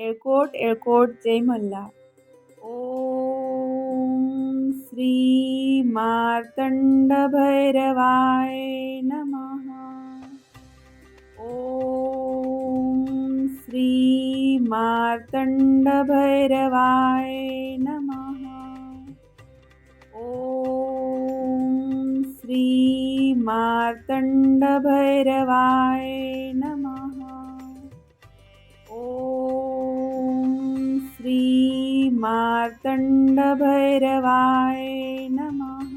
एळकोट एळकोट जय मल्हार. ओम श्री मार्तंड भैरवाय नमः. ओम श्री मार्तंड भैरवाय नमः. ओम श्री मार्तंड भैरवाय नमः. मार्तण्डभैरवाय नमः।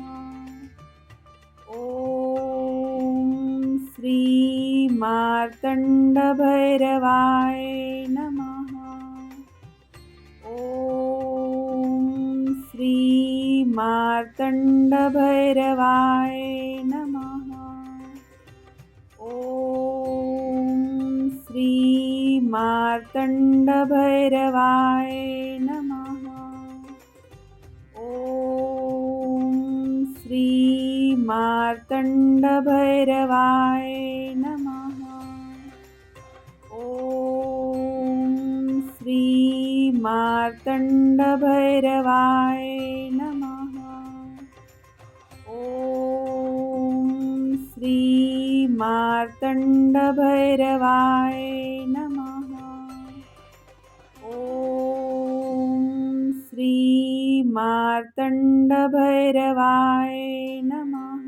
ॐ श्री मार्तण्डभैरवाय नमः। ॐ श्री मार्तण्डभैरवाय नमः। श्री मार्तण्डभैरवाय नमः। ॐ श्री मार्तण्डभैरवाय नमः। ॐ श्री मार्तण्डभैरवाय नमः मार्तण्डभैरवाय नमः।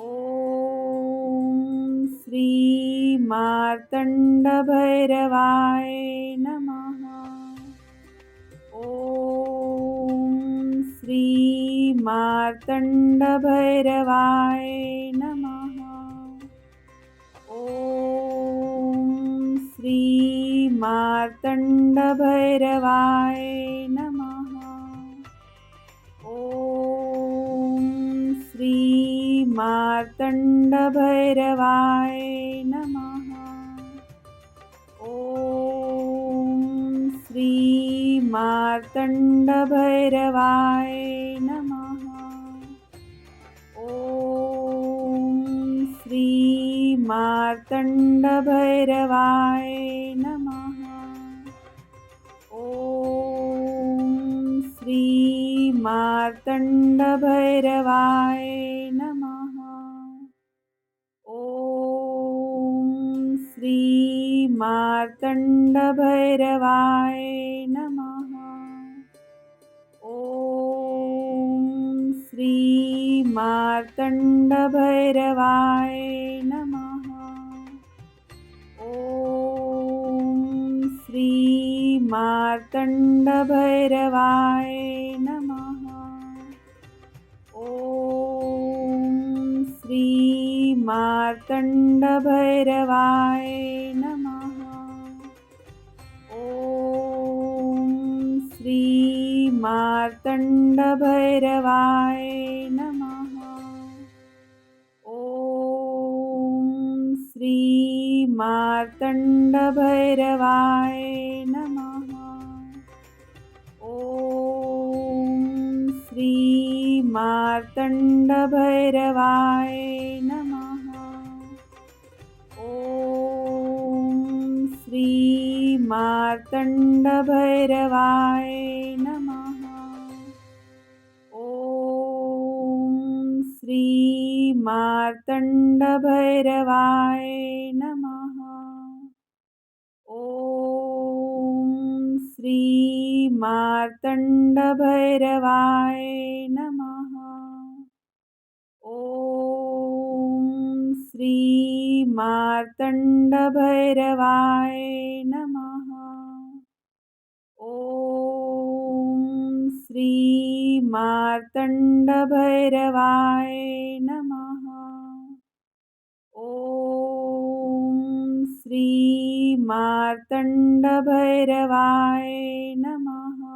ॐ श्री मार्तण्डभैरवाय नमः। ॐ श्री मार्तण्डभैरवाय नमः। ॐ श्री मार्तण्डभैरवाय नमः मार्तण्डभैरवाय नमः। ॐ श्री मातण्ड नमः। ॐ श्री मातण्ड नमः। ॐ श्री मातण्ड नमः। श्रीमार्तण्डभैरवाय नमः। ॐ श्रीमार्तण्डभैरवाय नमः। ॐ श्रीमार्तण्डभैरवाय नमः। मार्तण्डभैरवाय नमः। ॐ श्री मार्तण्डभैरवाय नमः। ॐ श्री मार्तण्डभैरवाय नमः। ॐ श्री मार्तण्डभैरवाय नमः श्रीमार्तण्डभैरवाय नमः। ॐ श्रीमार्तण्डभैरवाय नमः। ॐ श्रीमार्तण्डभैरवाय नमः। ॐ श्री मार्तण्ड नमः। ॐ श्री मार्तण्ड नमः। ॐ श्री मार्तण्ड नमः।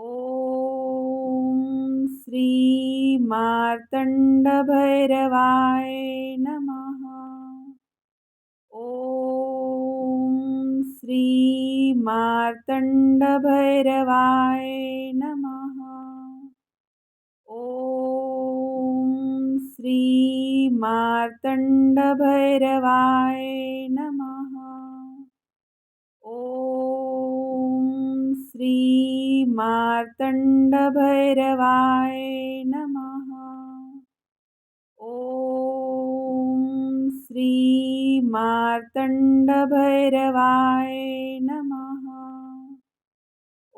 ॐ श्री मार्तण्ड नमः। श्रीमार्तण्डभैरवाय नमः। ॐ श्रीमार्तण्डभैरवाय नमः। ॐ श्रीमार्तण्डभैरवाय नमः। श्रीमार्तण्डभैरवाय नमः।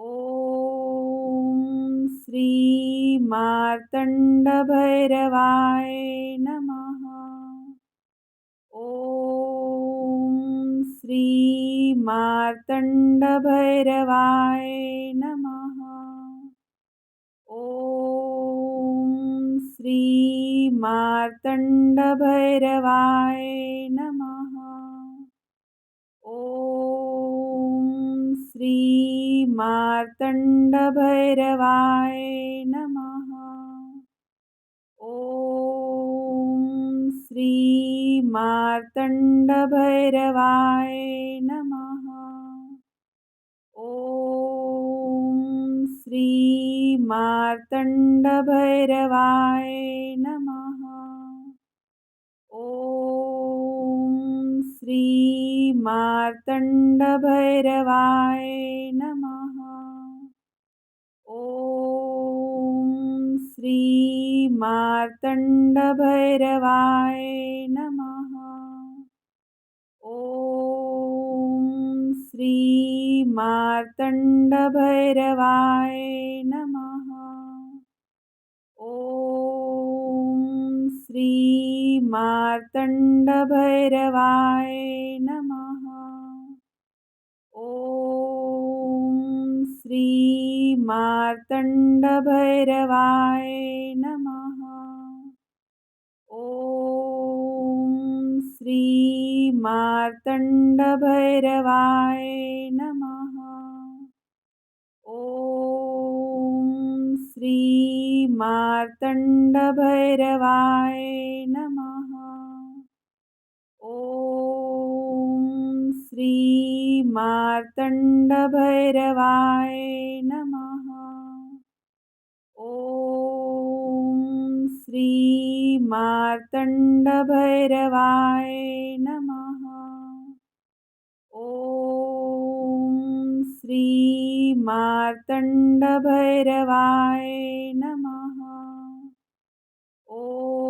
ॐ श्रीमार्तण्डभैरवाय नमः। ॐ श्रीमार्तण्डभैरवाय नमः मार्तण्डभैरवाय नमः। ॐ श्री मार्तण्डभैरवाय नमः। ॐ श्री मार्तण्डभैरवाय नमः। ॐ श्री मार्तण्डभैरवाय नमः। ॐ श्रीमार्तण्डभैरवाय नमः। ॐ श्रीमार्तण्डभैरवाय नमः। ॐ श्रीमार्तण्डभैरवाय नमः मार्तण्डभैरवाय नमः। ॐ श्री मार्तण्ड नमः। ॐ श्री मार्तण्डभैरवाय नमः। ॐ श्री मार्तण्डभैरवाय नमः। श्रीमार्तण्डभैरवाय नमः। ॐ श्रीमार्तण्डभैरवाय नमः। ॐ श्रीमार्तण्डभैरवाय नमः। ॐ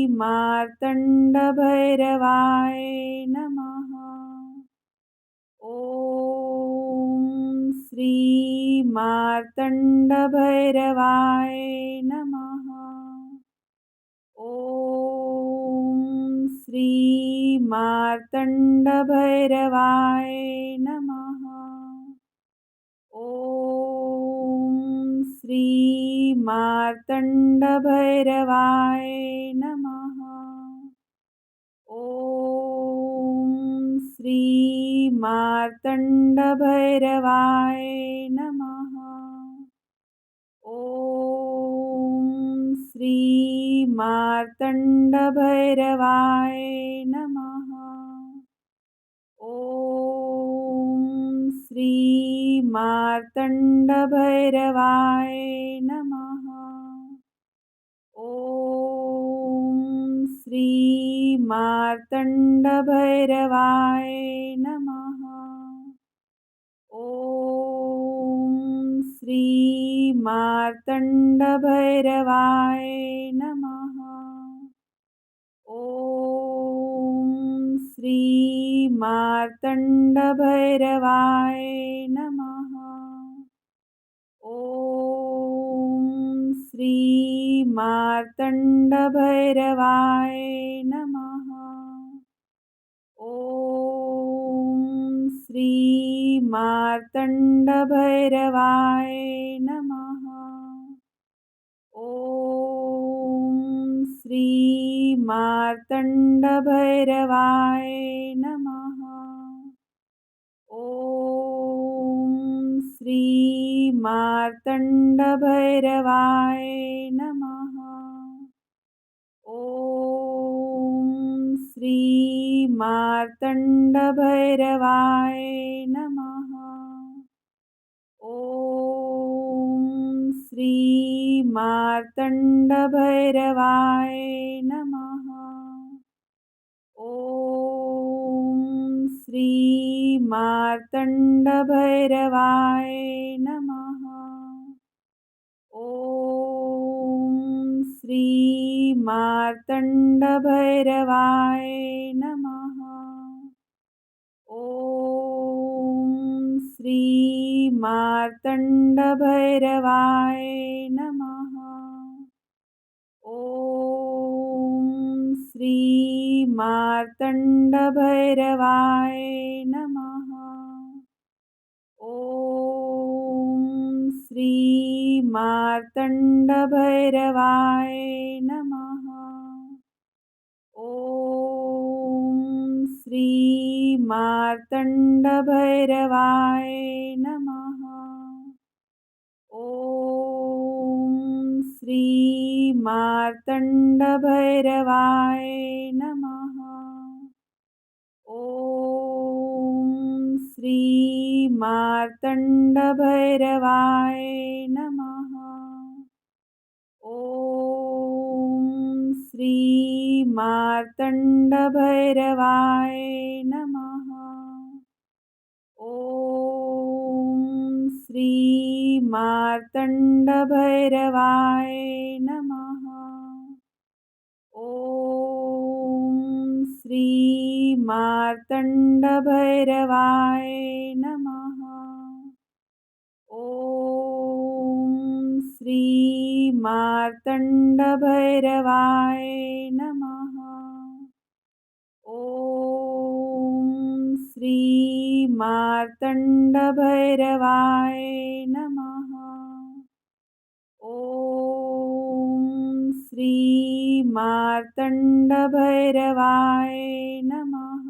श्रीमार्तण्डभैरवाय नमः। ॐ श्रीमार्तण्डभैरवाय नमः। ॐ श्रीमार्तण्डभैरवाय नमः। ॐ श्रीमार्तण्डभैरवाय नमः। ॐ श्रीमार्तण्डभैरवाय नमः। ॐ श्रीमार्तण्डभैरवाय मार्तण्डभैरवाय नमः। ॐ श्री मार्तण्ड नमः। ॐ श्री मार्तण्डभैरवाय नमः। ॐ श्री मार्तण्डभैरवाय नमः। श्रीमार्तण्डभैरवाय नमः। ॐ श्रीमार्तण्डभैरवाय नमः। ॐ श्रीमार्तण्डभैरवाय नमः। ॐ श्रीमार्तण्डभैरवाय नमः ॐ श्रीमार्तण्डभैरवाय नमः। ॐ श्रीमार्तण्डभैरवाय नमः। ॐ श्रीमार्तण्डभैरवाय नमः श्रीमार्तण्डभैरवाय नमः। ॐ श्रीमार्तण्डभैरवाय नमः। ॐ श्रीमार्तण्डभैरवाय नमः। ॐ श्रीमार्तण्डभैरवाय नमः ॐ श्रीमार्तण्डभैरवाय नमः। ॐ श्रीमार्तण्डभैरवाय नमः। ॐ श्रीमार्तण्डभैरवाय नमः। ॐ श्रीमार्तण्डभैरवाय नमः। ॐ श्रीमार्तण्डभैरवाय नमः। ॐ श्रीमार्तण्डभैरवाय नमः। ॐ श्रीमार्तण्डभैरवाय नमः श्रीमार्तण्डभैरवाय नमः। ॐ श्रीमार्तण्डभैरवाय नमः।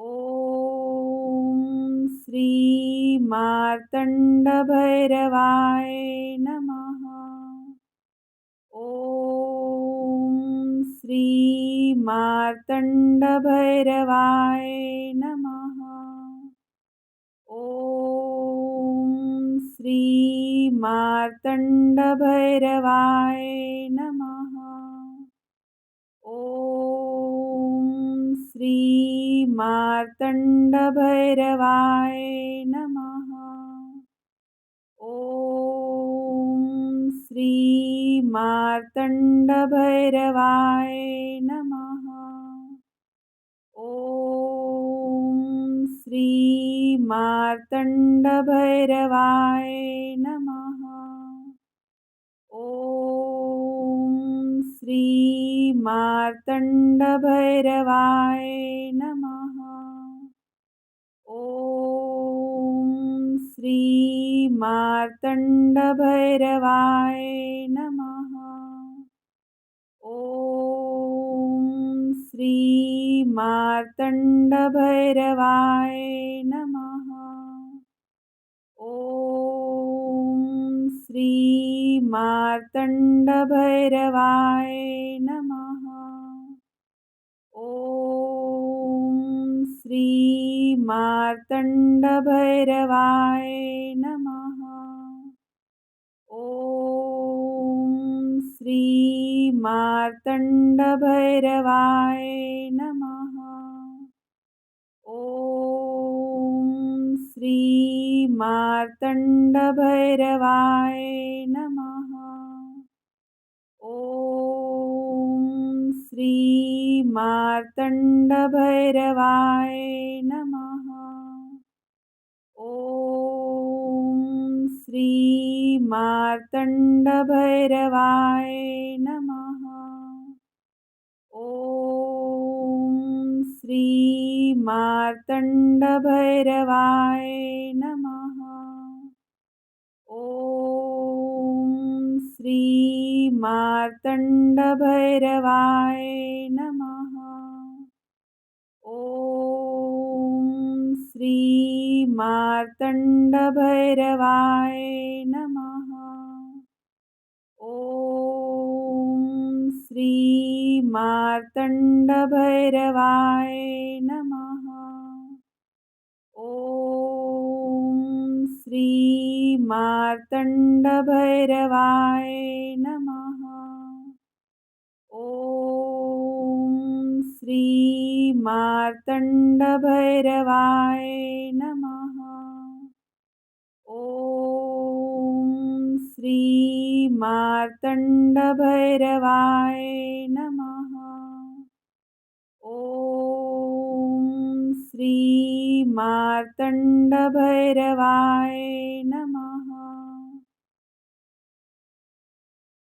ॐ श्रीमार्तण्डभैरवाय नमः। ॐ श्रीमार्तण्डभैरवाय नमः। ॐ श्रीमार्तण्डभैरवाय नमः। ॐ श्रीमार्तण्डभैरवाय नमः मार्तण्डभैरवाय नमः। ॐ श्री मार्तण्डभैरवाय नमः। ॐ श्री मार्तण्डभैरवाय नमः। ॐ श्री मार्तण्डभैरवाय नमः। श्रीमार्तण्डभैरवाय नमः। ॐ श्रीमार्तण्डभैरवाय नमः। ॐ श्रीमार्तण्डभैरवाय नमः ॐ श्रीमार्तण्डभैरवाय नमः। ॐ श्रीमार्तण्डभैरवाय नमः। ॐ श्रीमार्तण्डभैरवाय नमः। ॐ मार्तण्डभैरवाय नमः। ॐ श्री मार्तण्डभैरवाय नमः। ॐ श्री मार्तण्ड नमः। ॐ श्री मार्तण्डभैरवाय नमः। श्रीमार्तण्डभैरवाय नमः। ॐ श्रीमार्तण्डभैरवाय नमः। ॐ श्रीमार्तण्डभैरवाय नमः श्रीमार्तण्डभैरवाय नमः। ॐ श्रीमार्तण्डभैरवाय नमः